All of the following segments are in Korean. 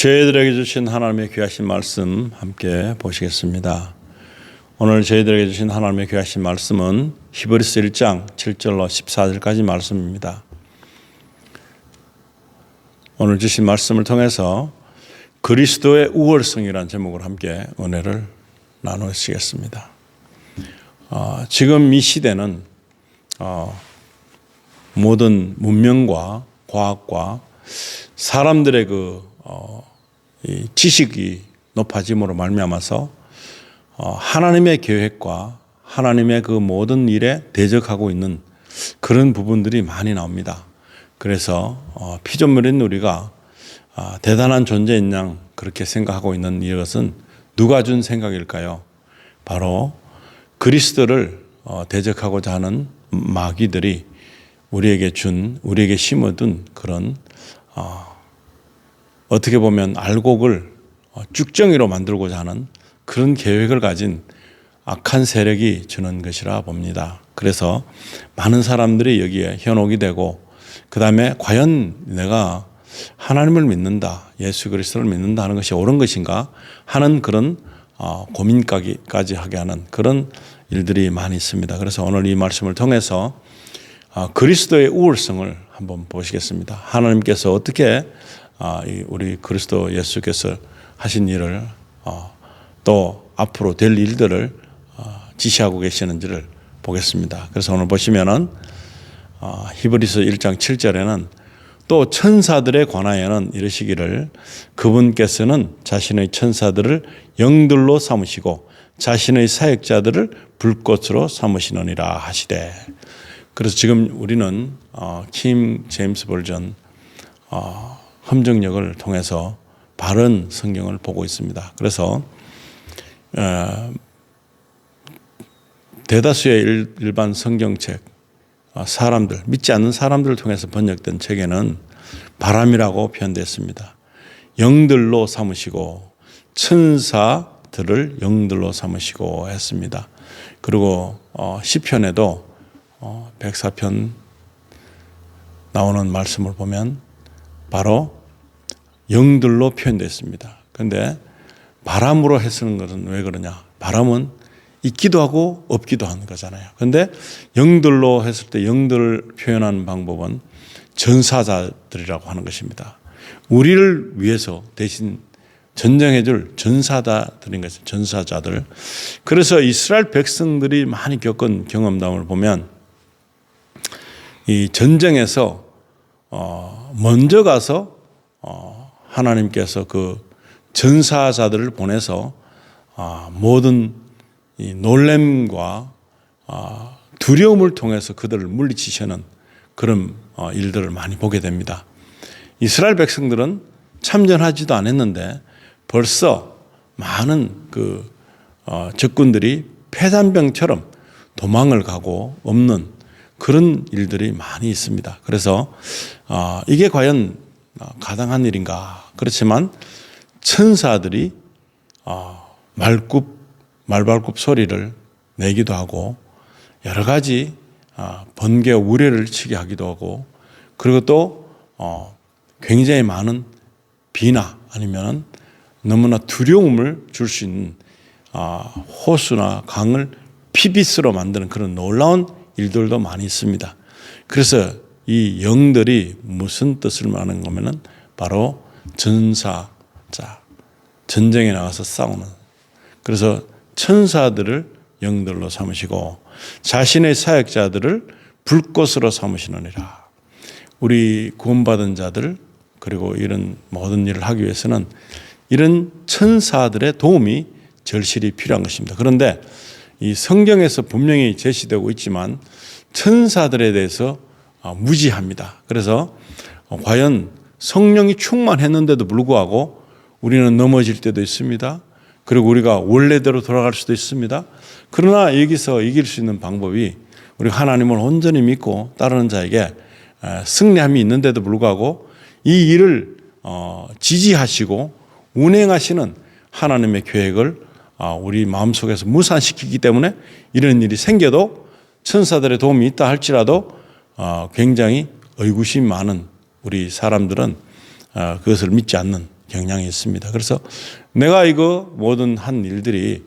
저희들에게 주신 하나님의 귀하신 말씀 함께 보시겠습니다. 오늘 저희들에게 주신 하나님의 귀하신 말씀은 히브리스 1장 7절로 14절까지 말씀입니다. 오늘 주신 말씀을 통해서 그리스도의 우월성이라는 제목을 함께 은혜를 나누시겠습니다. 어, 지금 이 시대는 어, 모든 문명과 과학과 사람들의 그 어, 이 지식이 높아짐으로 말미암아서 어, 하나님의 계획과 하나님의 그 모든 일에 대적하고 있는 그런 부분들이 많이 나옵니다. 그래서 어, 피조물인 우리가 아, 대단한 존재인 양 그렇게 생각하고 있는 이것은 누가 준 생각일까요? 바로 그리스도를 어, 대적하고자 하는 마귀들이 우리에게 준 우리에게 심어둔 그런 어, 어떻게 보면 알곡을 어, 쭉정이로 만들고자 하는 그런 계획을 가진 악한 세력이 주는 것이라 봅니다. 그래서 많은 사람들이 여기에 현혹이 되고 그 다음에 과연 내가 하나님을 믿는다, 예수 그리스도를 믿는다 하는 것이 옳은 것인가 하는 그런 어, 고민까지 하게 하는 그런 일들이 많이 있습니다. 그래서 오늘 이 말씀을 통해서 어, 그리스도의 우월성을 한번 보시겠습니다. 하나님께서 어떻게 어, 우리 그리스도 예수께서 하신 일을 또 앞으로 될 일들을 지시하고 계시는지를 보겠습니다. 그래서 오늘 보시면은 히브리서 1장 7절에는 또 천사들에 관하여는 이르시기를 그분께서는 자신의 천사들을 영들로 삼으시고 자신의 사역자들을 불꽃으로 삼으시느니라 하시되 그래서 지금 우리는 어, 킴 제임스 벌전 어, 험정력을 통해서 바른 성경을 보고 있습니다. 그래서 어, 대다수의 일 반 성경책 어, 사람들 믿지 않는 사람들을 통해서 번역된 책에는 바람이라고 표현됐습니다. 영들로 삼으시고 천사들을 영들로 삼으시고 했습니다. 그리고 어, 시편에도 어, 104편 나오는 말씀을 보면 바로 영들로 표현됐습니다. 그런데 바람으로 해쓰는 것은 왜 그러냐? 바람은 있기도 하고 없기도 하는 거잖아요. 그런데 영들로 했을 때 영들을 표현하는 방법은 전사자들이라고 하는 것입니다. 우리를 위해서 대신 전쟁해줄 전사자들인 것이 전사자들. 그래서 이스라엘 백성들이 많이 겪은 경험담을 보면 이 전쟁에서 어 먼저 가서 어 하나님께서 그 전사자들을 보내서 아 모든 이 놀램과 아, 두려움을 통해서 그들을 물리치시는 그런 어, 일들을 많이 보게 됩니다. 이스라엘 백성들은 참전하지도 않았는데 벌써 많은 그 어, 적군들이 폐단병처럼 도망을 가고 없는 그런 일들이 많이 있습니다. 그래서 어, 이게 과연 가당한 일인가? 그렇지만 천사들이 말굽 말발굽 소리를 내기도 하고 여러 가지 아, 번개 우레를 치게 하기도 하고 그리고 또 어, 굉장히 많은 비나 아니면 너무나 두려움을 줄 수 있는 아, 호수나 강을 피비스로 만드는 그런 놀라운 일들도 많이 있습니다. 그래서 이 영들이 무슨 뜻을 말하는 거면은 바로 전사자, 전쟁에 나가서 싸우는. 그래서 천사들을 영들로 삼으시고 자신의 사역자들을 불꽃으로 삼으시느니라. 우리 구원받은 자들 그리고 이런 모든 일을 하기 위해서는 이런 천사들의 도움이 절실히 필요한 것입니다. 그런데 이 성경에서 분명히 제시되고 있지만 천사들에 대해서 아, 무지합니다. 그래서 과연 성령이 충만했는데도 불구하고 우리는 넘어질 때도 있습니다. 그리고 우리가 원래대로 돌아갈 수도 있습니다. 그러나 여기서 이길 수 있는 방법이 우리 하나님을 온전히 믿고 따르는 자에게 승리함이 있는데도 불구하고 이 일을 어, 지지하시고 운행하시는 하나님의 계획을 아, 우리 마음속에서 무산시키기 때문에 이런 일이 생겨도 천사들의 도움이 있다 할지라도 어, 굉장히 의구심 많은 우리 사람들은 어, 그것을 믿지 않는 경향이 있습니다. 그래서 내가 이거 모든 한 일들이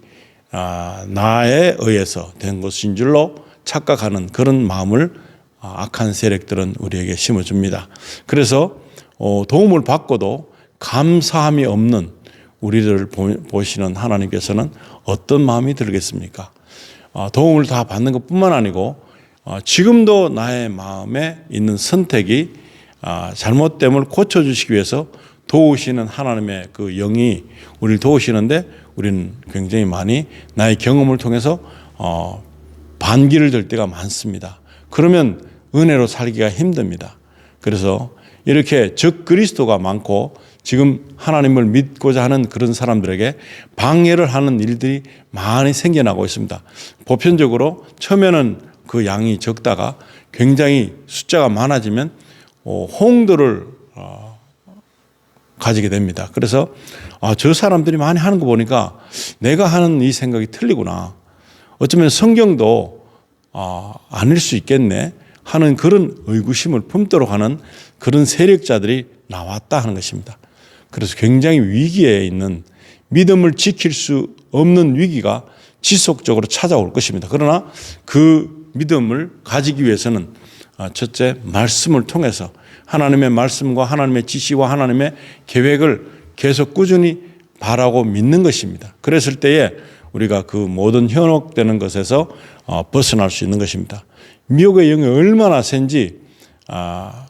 아, 나에 의해서 된 것인 줄로 착각하는 그런 마음을 아, 악한 세력들은 우리에게 심어줍니다. 그래서 어, 도움을 받고도 감사함이 없는 우리를 보- 보시는 하나님께서는 어떤 마음이 들겠습니까? 아, 도움을 다 받는 것 뿐만 아니고 아, 지금도 나의 마음에 있는 선택이 아, 잘못됨을 고쳐주시기 위해서 도우시는 하나님의 그 영이 우리를 도우시는데 우리는 굉장히 많이 나의 경험을 통해서 어, 반기를 들 때가 많습니다. 그러면 은혜로 살기가 힘듭니다. 그래서 이렇게 적 그리스도가 많고 지금 하나님을 믿고자 하는 그런 사람들에게 방해를 하는 일들이 많이 생겨나고 있습니다. 보편적으로 처음에는 그 양이 적다가 굉장히 숫자가 많아지면 어, 홍도를 어, 가지게 됩니다. 그래서 아, 저 사람들이 많이 하는 거 보니까 내가 하는 이 생각이 틀리구나. 어쩌면 성경도 아, 아닐 수 있겠네 하는 그런 의구심을 품도록 하는 그런 세력자들이 나왔다 하는 것입니다. 그래서 굉장히 위기에 있는 믿음을 지킬 수 없는 위기가 지속적으로 찾아올 것입니다. 그러나 그 믿음을 가지기 위해서는 아, 첫째 말씀을 통해서 하나님의 말씀과 하나님의 지시와 하나님의 계획을 계속 꾸준히 바라고 믿는 것입니다. 그랬을 때에 우리가 그 모든 현혹되는 것에서 어, 벗어날 수 있는 것입니다. 미혹의 영이 얼마나 센지 아,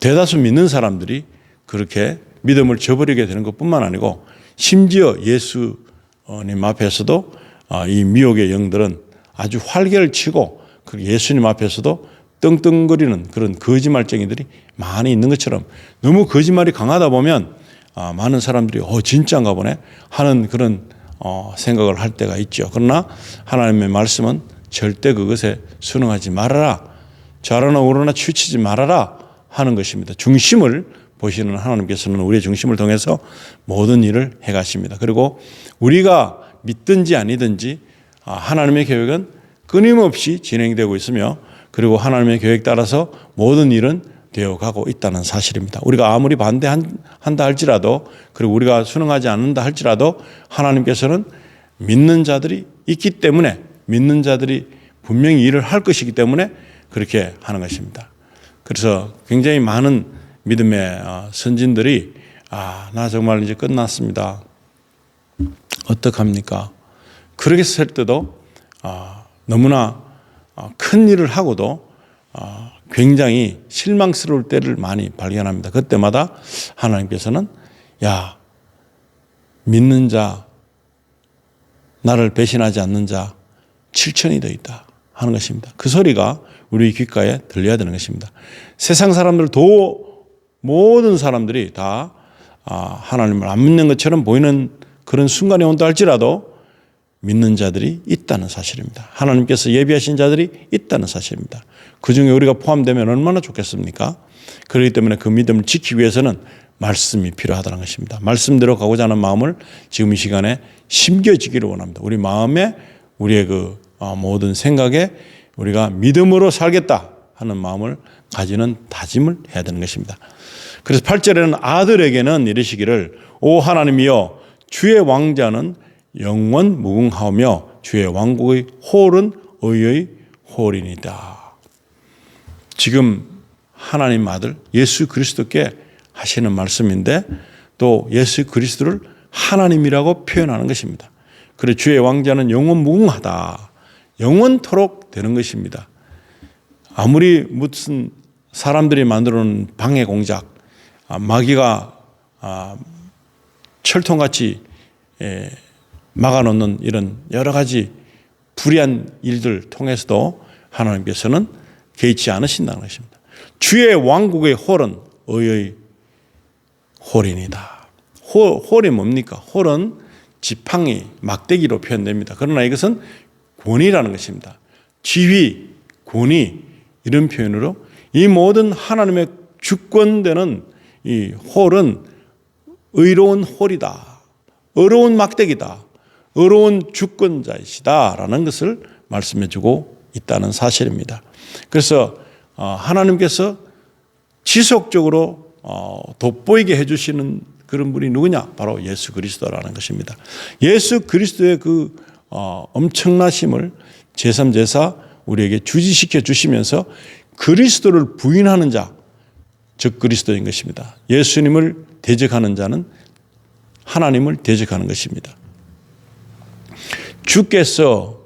대다수 믿는 사람들이 그렇게 믿음을 저버리게 되는 것뿐만 아니고 심지어 예수님 앞에서도 아, 이 미혹의 영들은 아주 활개를 치고 그 예수님 앞에서도 떵떵거리는 그런 거짓말쟁이들이 많이 있는 것처럼 너무 거짓말이 강하다 보면 아, 많은 사람들이 어 진짜인가 보네 하는 그런 어, 생각을 할 때가 있죠. 그러나 하나님의 말씀은 절대 그것에 순응하지 말아라. 좌로나 우로나 치우치지 말아라 하는 것입니다. 중심을 보시는 하나님께서는 우리의 중심을 통해서 모든 일을 해 가십니다. 그리고 우리가 믿든지 아니든지 아, 하나님의 계획은 끊임없이 진행되고 있으며 그리고 하나님의 계획 따라서 모든 일은 되어가고 있다는 사실입니다. 우리가 아무리 반대한다 할지라도 그리고 우리가 순응하지 않는다 할지라도 하나님께서는 믿는 자들이 있기 때문에 믿는 자들이 분명히 일을 할 것이기 때문에 그렇게 하는 것입니다. 그래서 굉장히 많은 믿음의 어, 선진들이 아, 나 정말 이제 끝났습니다. 어떡합니까? 그렇게 셀 때도 아, 너무나 아, 큰 일을 하고도 아, 굉장히 실망스러울 때를 많이 발견합니다. 그때마다 하나님께서는 야 믿는 자 나를 배신하지 않는 자 7천이 더 있다 하는 것입니다. 그 소리가 우리 귓가에 들려야 되는 것입니다. 세상 사람들 도 모든 사람들이 다 아, 하나님을 안 믿는 것처럼 보이는 그런 순간이 온다 할지라도 믿는 자들이 있다는 사실입니다. 하나님께서 예비하신 자들이 있다는 사실입니다. 그 중에 우리가 포함되면 얼마나 좋겠습니까? 그렇기 때문에 그 믿음을 지키기 위해서는 말씀이 필요하다는 것입니다. 말씀대로 가고자 하는 마음을 지금 이 시간에 심겨지기를 원합니다. 우리 마음에 우리의 그 어, 모든 생각에 우리가 믿음으로 살겠다 하는 마음을 가지는 다짐을 해야 되는 것입니다. 그래서 8절에는 아들에게는 이르시기를 오 하나님이여 주의 왕자는 영원 무궁하며 주의 왕국의 홀은 의의 홀이니다. 지금 하나님 아들 예수 그리스도께 하시는 말씀인데 또 예수 그리스도를 하나님이라고 표현하는 것입니다. 그래 주의 왕자는 영원 무궁하다. 영원토록 되는 것입니다. 아무리 무슨 사람들이 만들어 놓은 방해 공작, 아, 마귀가 아, 철통같이 예, 막아놓는 이런 여러 가지 불의한 일들 통해서도 하나님께서는 개의치 않으신다는 것입니다. 주의 왕국의 홀은 의의 홀이니다. 홀, 홀이 뭡니까? 홀은 지팡이, 막대기로 표현됩니다. 그러나 이것은 권위라는 것입니다. 지휘, 권위 이런 표현으로 이 모든 하나님의 주권되는 이 홀은 의로운 홀이다. 어려운 막대기다. 어려운 주권자이시다라는 것을 말씀해 주고 있다는 사실입니다. 그래서 어, 하나님께서 지속적으로 어, 돋보이게 해주시는 그런 분이 누구냐? 바로 예수 그리스도라는 것입니다. 예수 그리스도의 그 어, 엄청나심을 제3 제사 우리에게 주지시켜 주시면서 그리스도를 부인하는 자, 즉 그리스도인 것입니다. 예수님을 대적하는 자는 하나님을 대적하는 것입니다. 주께서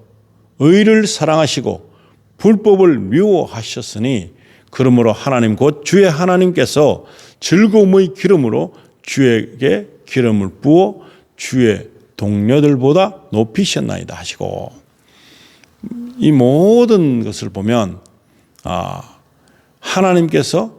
의를 사랑하시고 불법을 미워하셨으니 그러므로 하나님 곧 주의 하나님께서 즐거움의 기름으로 주에게 기름을 부어 주의 동료들보다 높이셨나이다 하시고 이 모든 것을 보면 아 하나님께서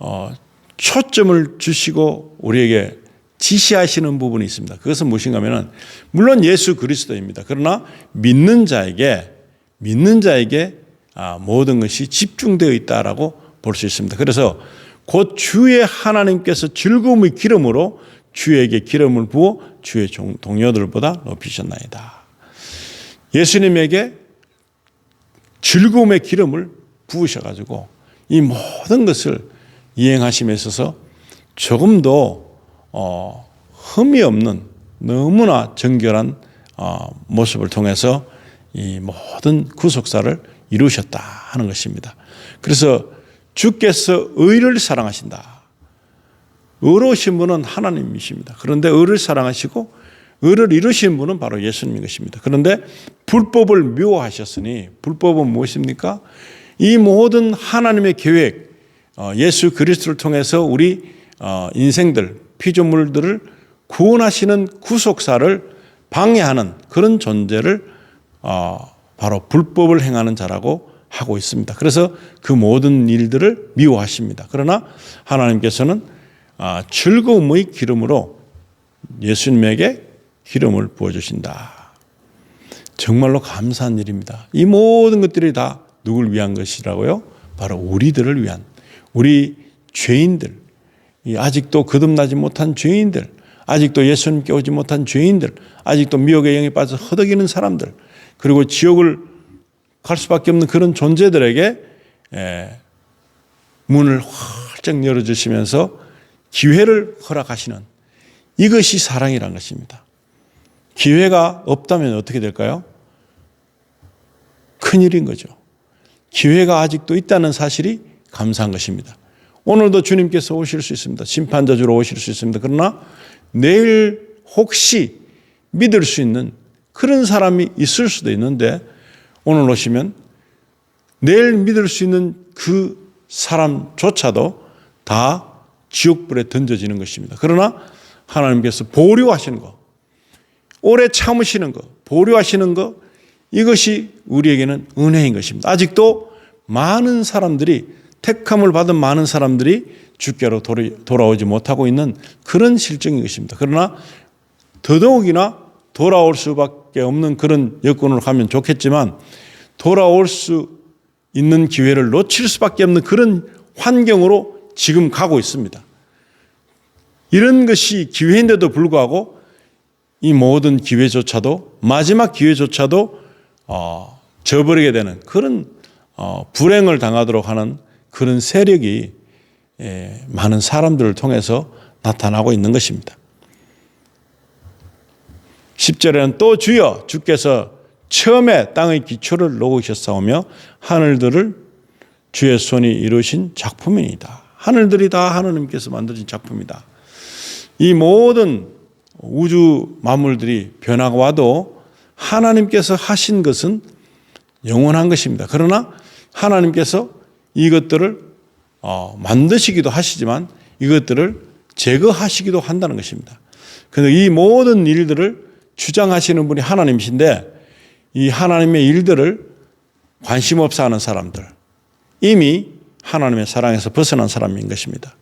어, 초점을 주시고 우리에게 지시하시는 부분이 있습니다. 그것은 무엇인가 하면은 물론 예수 그리스도입니다. 그러나 믿는 자에게 믿는 자에게 아, 모든 것이 집중되어 있다라고 볼 수 있습니다. 그래서 곧 주의 하나님께서 즐거움의 기름으로 주에게 기름을 부어 주의 종- 동료들보다 높이셨나이다. 예수님에게 즐거움의 기름을 부으셔가지고 이 모든 것을 이행하심에 있어서 조금도 어, 흠이 없는 너무나 정결한 어, 모습을 통해서 이 모든 구속사를 이루셨다 하는 것입니다. 그래서 주께서 의를 사랑하신다. 의로우신 분은 하나님이십니다. 그런데 의를 사랑하시고 의를 이루신 분은 바로 예수님인 것입니다. 그런데 불법을 묘하셨으니 불법은 무엇입니까? 이 모든 하나님의 계획, 어, 예수 그리스도를 통해서 우리 어, 인생들, 피조물들을 구원하시는 구속사를 방해하는 그런 존재를 어, 바로 불법을 행하는 자라고 하고 있습니다. 그래서 그 모든 일들을 미워하십니다. 그러나 하나님께서는 아, 즐거움의 기름으로 예수님에게 기름을 부어주신다. 정말로 감사한 일입니다. 이 모든 것들이 다 누굴 위한 것이라고요? 바로 우리들을 위한, 우리 죄인들, 이 아직도 거듭나지 못한 죄인들, 아직도 예수님께 오지 못한 죄인들, 아직도 미혹의 영에 빠져 허덕이는 사람들, 그리고 지옥을 갈 수밖에 없는 그런 존재들에게 에, 문을 활짝 열어주시면서 기회를 허락하시는 이것이 사랑이라는 것입니다. 기회가 없다면 어떻게 될까요? 큰일인 거죠. 기회가 아직도 있다는 사실이 감사한 것입니다. 오늘도 주님께서 오실 수 있습니다. 심판자 주로 오실 수 있습니다. 그러나 내일 혹시 믿을 수 있는 그런 사람이 있을 수도 있는데 오늘 오시면 내일 믿을 수 있는 그 사람조차도 다 지옥불에 던져지는 것입니다. 그러나 하나님께서 보류하시는 것, 오래 참으시는 것, 보류하시는 것, 이것이 우리에게는 은혜인 것입니다. 아직도 많은 사람들이 택함을 받은 많은 사람들이 주께로 돌아오지 못하고 있는 그런 실정인 것입니다. 그러나 더더욱이나 돌아올 수밖에 없는 그런 여건으로 가면 좋겠지만 돌아올 수 있는 기회를 놓칠 수밖에 없는 그런 환경으로 지금 가고 있습니다. 이런 것이 기회인데도 불구하고 이 모든 기회조차도 마지막 기회조차도 어, 저버리게 되는 그런 어, 불행을 당하도록 하는 그런 세력이 예, 많은 사람들을 통해서 나타나고 있는 것입니다. 10절에는 또 주여 주께서 처음에 땅의 기초를 놓으셨사오며 하늘들을 주의 손이 이루신 작품이니다. 하늘들이 다 하나님께서 만드신 작품이다. 이 모든 우주 만물들이 변화가 와도 하나님께서 하신 것은 영원한 것입니다. 그러나 하나님께서 이것들을 어, 만드시기도 하시지만 이것들을 제거하시기도 한다는 것입니다. 그래서 이 모든 일들을 주장하시는 분이 하나님이신데 이 하나님의 일들을 관심 없어 하는 사람들 이미 하나님의 사랑에서 벗어난 사람인 것입니다.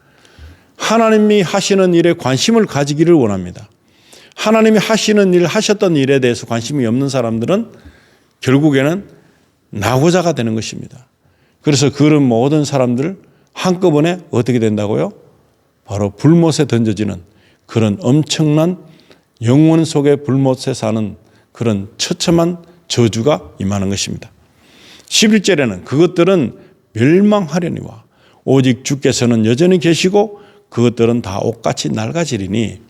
하나님이 하시는 일에 관심을 가지기를 원합니다. 하나님이 하시는 일, 하셨던 일에 대해서 관심이 없는 사람들은 결국에는 나고자가 되는 것입니다. 그래서 그런 모든 사람들 한꺼번에 어떻게 된다고요? 바로 불못에 던져지는 그런 엄청난 영원 속의 불못에 사는 그런 처참한 저주가 임하는 것입니다. 11절에는 그것들은 멸망하려니와 오직 주께서는 여전히 계시고 그것들은 다 옷같이 낡아지리니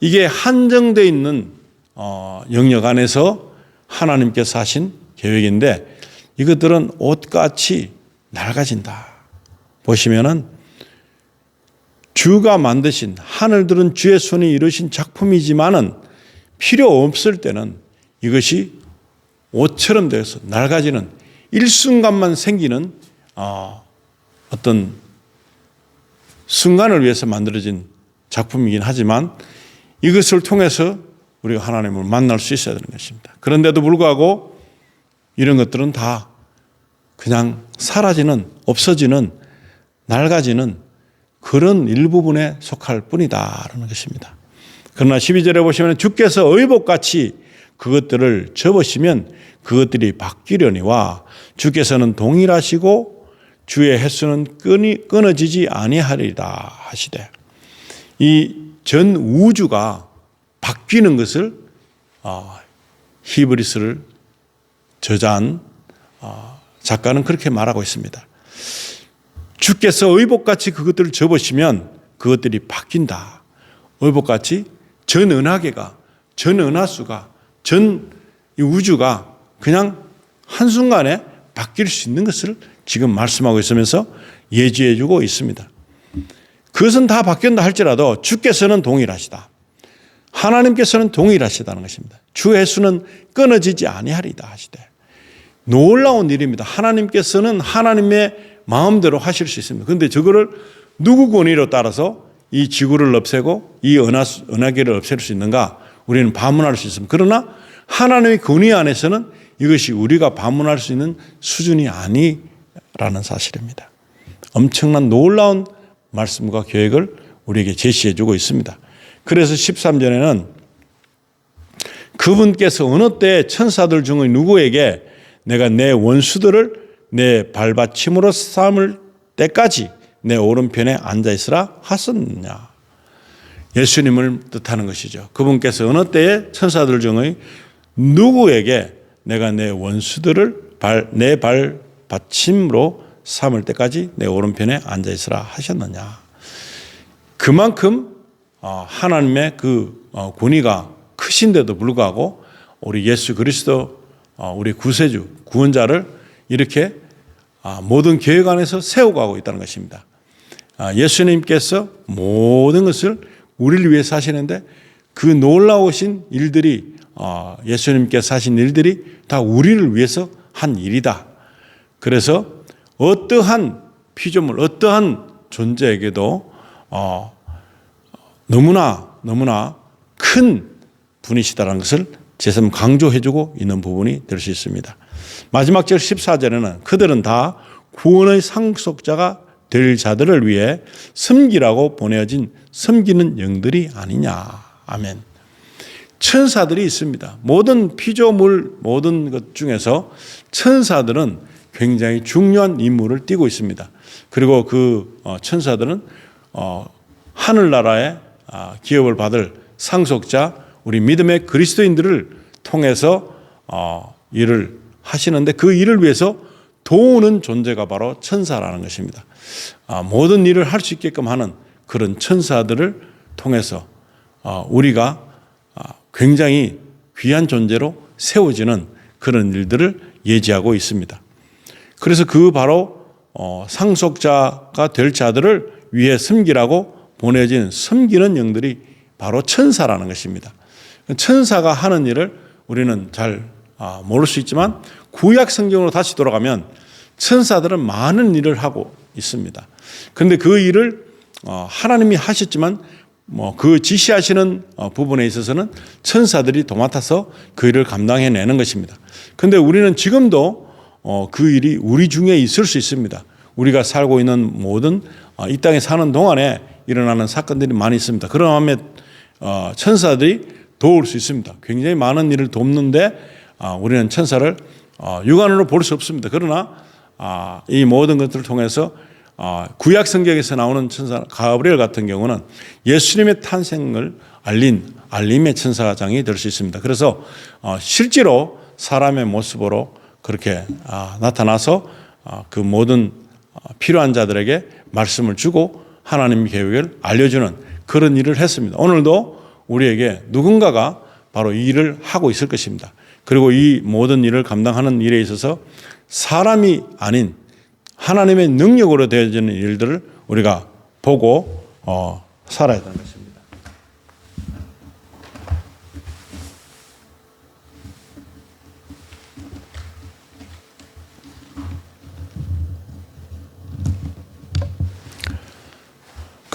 이게 한정되어 있는 어, 영역 안에서 하나님께서 하신 계획인데 이것들은 옷같이 낡아진다. 보시면은 주가 만드신 하늘들은 주의 손이 이루신 작품이지만은 필요 없을 때는 이것이 옷처럼 되어서 낡아지는 일순간만 생기는 어, 어떤 순간을 위해서 만들어진 작품이긴 하지만 이것을 통해서 우리가 하나님을 만날 수 있어야 되는 것입니다. 그런데도 불구하고 이런 것들은 다 그냥 사라지는, 없어지는, 낡아지는 그런 일부분에 속할 뿐이다라는 것입니다. 그러나 12절에 보시면 주께서 의복같이 그것들을 접으시면 그것들이 바뀌려니와 주께서는 동일하시고 주의 횟수는 끊이, 끊어지지 아니하리라 하시되 이 전 우주가 바뀌는 것을 어, 히브리스를 저자한 어, 작가는 그렇게 말하고 있습니다. 주께서 의복같이 그것들을 접으시면 그것들이 바뀐다. 의복같이 전 은하계가, 전 은하수가, 전 우주가 그냥 한순간에 바뀔 수 있는 것을 지금 말씀하고 있으면서 예지해 주고 있습니다. 그것은 다 바뀐다 할지라도 주께서는 동일하시다. 하나님께서는 동일하시다는 것입니다. 주 횟수는 끊어지지 아니하리다 하시되 놀라운 일입니다. 하나님께서는 하나님의 마음대로 하실 수 있습니다. 그런데 저거를 누구 권위로 따라서 이 지구를 없애고 이 은하, 은하계를 없앨 수 있는가? 우리는 반문할 수 있습니다. 그러나 하나님의 권위 안에서는 이것이 우리가 반문할 수 있는 수준이 아니라는 사실입니다. 엄청난 놀라운 말씀과 계획을 우리에게 제시해 주고 있습니다. 그래서 13절에는 그분께서 어느 때 천사들 중의 누구에게 내가 내 원수들을 내 발받침으로 삼을 때까지 내 오른편에 앉아 있으라 하셨느냐. 예수님을 뜻하는 것이죠. 그분께서 어느 때에 천사들 중의 누구에게 내가 내 원수들을 발, 내 발받침으로 삼을 때까지 내 오른편에 앉아 있으라 하셨느냐. 그만큼 어, 하나님의 그 어, 권위가 크신데도 불구하고 우리 예수 그리스도 어, 우리 구세주 구원자를 이렇게 아, 모든 계획 안에서 세우고 있다는 것입니다. 아, 예수님께서 모든 것을 우리를 위해서 하시는데 그 놀라우신 일들이 예수님께서 하신 일들이 다 우리를 위해서 한 일이다. 그래서 어떠한 피조물, 어떠한 존재에게도 너무나 너무나 큰 분이시다라는 것을 제삼 강조해주고 있는 부분이 될 수 있습니다. 마지막 절 14절에는 그들은 다 구원의 상속자가 될 자들을 위해 섬기라고 보내어진 섬기는 영들이 아니냐. 아멘. 천사들이 있습니다. 모든 피조물 모든 것 중에서 천사들은 굉장히 중요한 임무를 띠고 있습니다. 그리고 그 어, 천사들은 어, 하늘나라의 아, 기업을 받을 상속자 우리 믿음의 그리스도인들을 통해서 어, 일을 하시는데 그 일을 위해서 도우는 존재가 바로 천사라는 것입니다. 아, 모든 일을 할 수 있게끔 하는 그런 천사들을 통해서 어, 우리가 아, 굉장히 귀한 존재로 세워지는 그런 일들을 예지하고 있습니다. 그래서 그 바로 어, 상속자가 될 자들을 위해 섬기라고 보내진 섬기는 영들이 바로 천사라는 것입니다. 천사가 하는 일을 우리는 잘 아, 모를 수 있지만 구약 성경으로 다시 돌아가면 천사들은 많은 일을 하고 있습니다. 그런데 그 일을 어, 하나님이 하셨지만 뭐 그 지시하시는 어, 부분에 있어서는 천사들이 도맡아서 그 일을 감당해내는 것입니다. 그런데 우리는 지금도 어, 그 일이 우리 중에 있을 수 있습니다. 우리가 살고 있는 모든 이 땅에 사는 동안에 일어나는 사건들이 많이 있습니다. 그러함에 어, 천사들이 도울 수 있습니다. 굉장히 많은 일을 돕는데 어, 우리는 천사를 어, 육안으로 볼 수 없습니다. 그러나 이 모든 것들을 통해서 구약 성경에서 나오는 천사 가브리엘 같은 경우는 예수님의 탄생을 알린 알림의 천사장이 될 수 있습니다. 그래서 실제로 사람의 모습으로 그렇게 나타나서 그 모든 필요한 자들에게 말씀을 주고 하나님 계획을 알려주는 그런 일을 했습니다. 오늘도 우리에게 누군가가 바로 이 일을 하고 있을 것입니다. 그리고 이 모든 일을 감당하는 일에 있어서 사람이 아닌 하나님의 능력으로 되어지는 일들을 우리가 보고 어, 살아야 것입니다.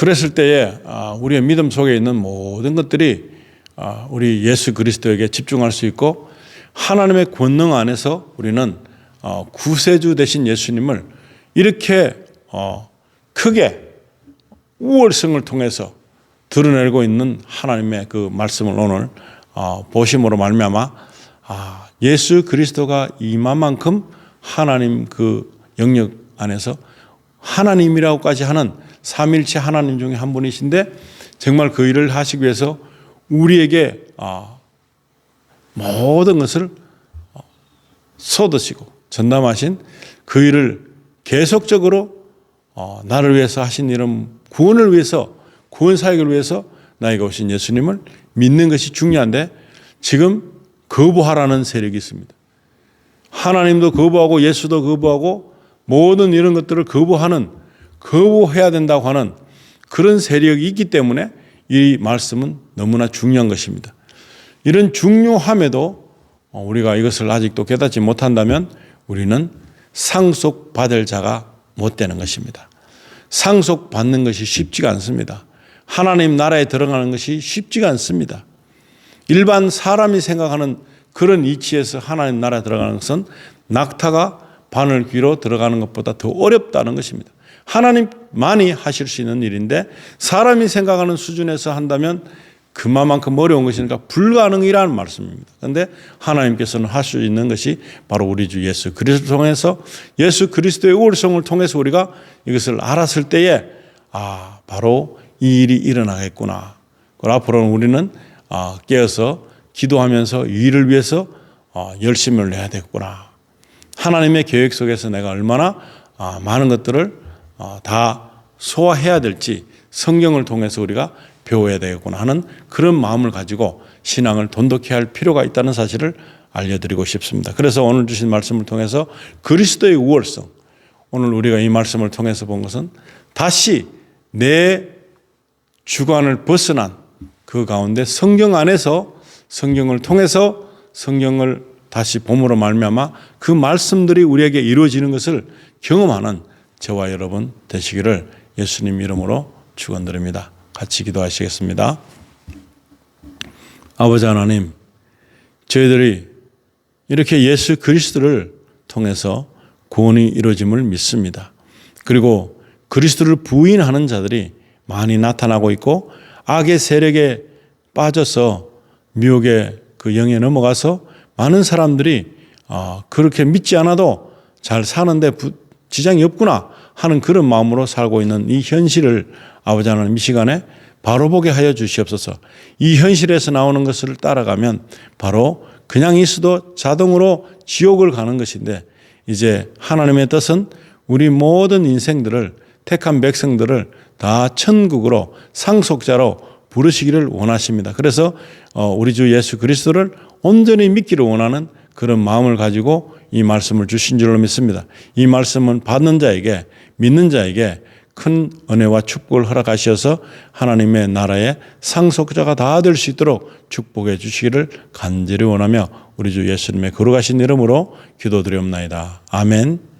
그랬을 때에 아, 우리의 믿음 속에 있는 모든 것들이 아, 우리 예수 그리스도에게 집중할 수 있고 하나님의 권능 안에서 우리는 어, 구세주 되신 예수님을 이렇게 어, 크게 우월성을 통해서 드러내고 있는 하나님의 그 말씀을 오늘 어, 보심으로 말미암아 아, 예수 그리스도가 이만큼 하나님 그 영역 안에서 하나님이라고까지 하는 삼일체 하나님 중에 한 분이신데 정말 그 일을 하시기 위해서 우리에게 아, 모든 것을 쏟으시고 전담하신 그 일을 계속적으로 어, 나를 위해서 하신 일은 구원을 위해서 구원 사역을 위해서 나에게 오신 예수님을 믿는 것이 중요한데 지금 거부하라는 세력이 있습니다. 하나님도 거부하고 예수도 거부하고 모든 이런 것들을 거부하는 거부해야 된다고 하는 그런 세력이 있기 때문에 이 말씀은 너무나 중요한 것입니다. 이런 중요함에도 우리가 이것을 아직도 깨닫지 못한다면 우리는 상속받을 자가 못 되는 것입니다. 상속받는 것이 쉽지가 않습니다. 하나님 나라에 들어가는 것이 쉽지가 않습니다. 일반 사람이 생각하는 그런 이치에서 하나님 나라에 들어가는 것은 낙타가 바늘 귀로 들어가는 것보다 더 어렵다는 것입니다. 하나님만이 하실 수 있는 일인데 사람이 생각하는 수준에서 한다면 그만큼 어려운 것이니까 불가능이라는 말씀입니다. 그런데 하나님께서는 할 수 있는 것이 바로 우리 주 예수 그리스도 통해서 예수 그리스도의 우월성을 통해서 우리가 이것을 알았을 때에 아 바로 이 일이 일어나겠구나. 그리고 앞으로는 우리는 아, 깨어서 기도하면서 이 일을 위해서 아, 열심을 내야 되겠구나. 하나님의 계획 속에서 내가 얼마나 아, 많은 것들을 다 소화해야 될지 성경을 통해서 우리가 배워야 되겠구나 하는 그런 마음을 가지고 신앙을 돈독히 할 필요가 있다는 사실을 알려드리고 싶습니다. 그래서 오늘 주신 말씀을 통해서 그리스도의 우월성, 오늘 우리가 이 말씀을 통해서 본 것은 다시 내 주관을 벗어난 그 가운데 성경 안에서 성경을 통해서 성경을 다시 봄으로 말미암아 그 말씀들이 우리에게 이루어지는 것을 경험하는 저와 여러분 되시기를 예수님 이름으로 축원드립니다. 같이 기도하시겠습니다. 아버지 하나님, 저희들이 이렇게 예수 그리스도를 통해서 구원이 이루어짐을 믿습니다. 그리고 그리스도를 부인하는 자들이 많이 나타나고 있고 악의 세력에 빠져서 미혹의 그 영에 넘어가서 많은 사람들이 아, 그렇게 믿지 않아도 잘 사는데 지장이 없구나 하는 그런 마음으로 살고 있는 이 현실을 아버지 하나님 이 시간에 바로 보게 하여 주시옵소서. 이 현실에서 나오는 것을 따라가면 바로 그냥 있어도 자동으로 지옥을 가는 것인데 이제 하나님의 뜻은 우리 모든 인생들을 택한 백성들을 다 천국으로 상속자로 부르시기를 원하십니다. 그래서 어, 우리 주 예수 그리스도를 온전히 믿기를 원하는 그런 마음을 가지고 이 말씀을 주신 줄로 믿습니다. 이 말씀은 받는 자에게 믿는 자에게 큰 은혜와 축복을 허락하셔서 하나님의 나라의 상속자가 다 될 수 있도록 축복해 주시기를 간절히 원하며 우리 주 예수님의 거룩하신 이름으로 기도드리옵나이다. 아멘.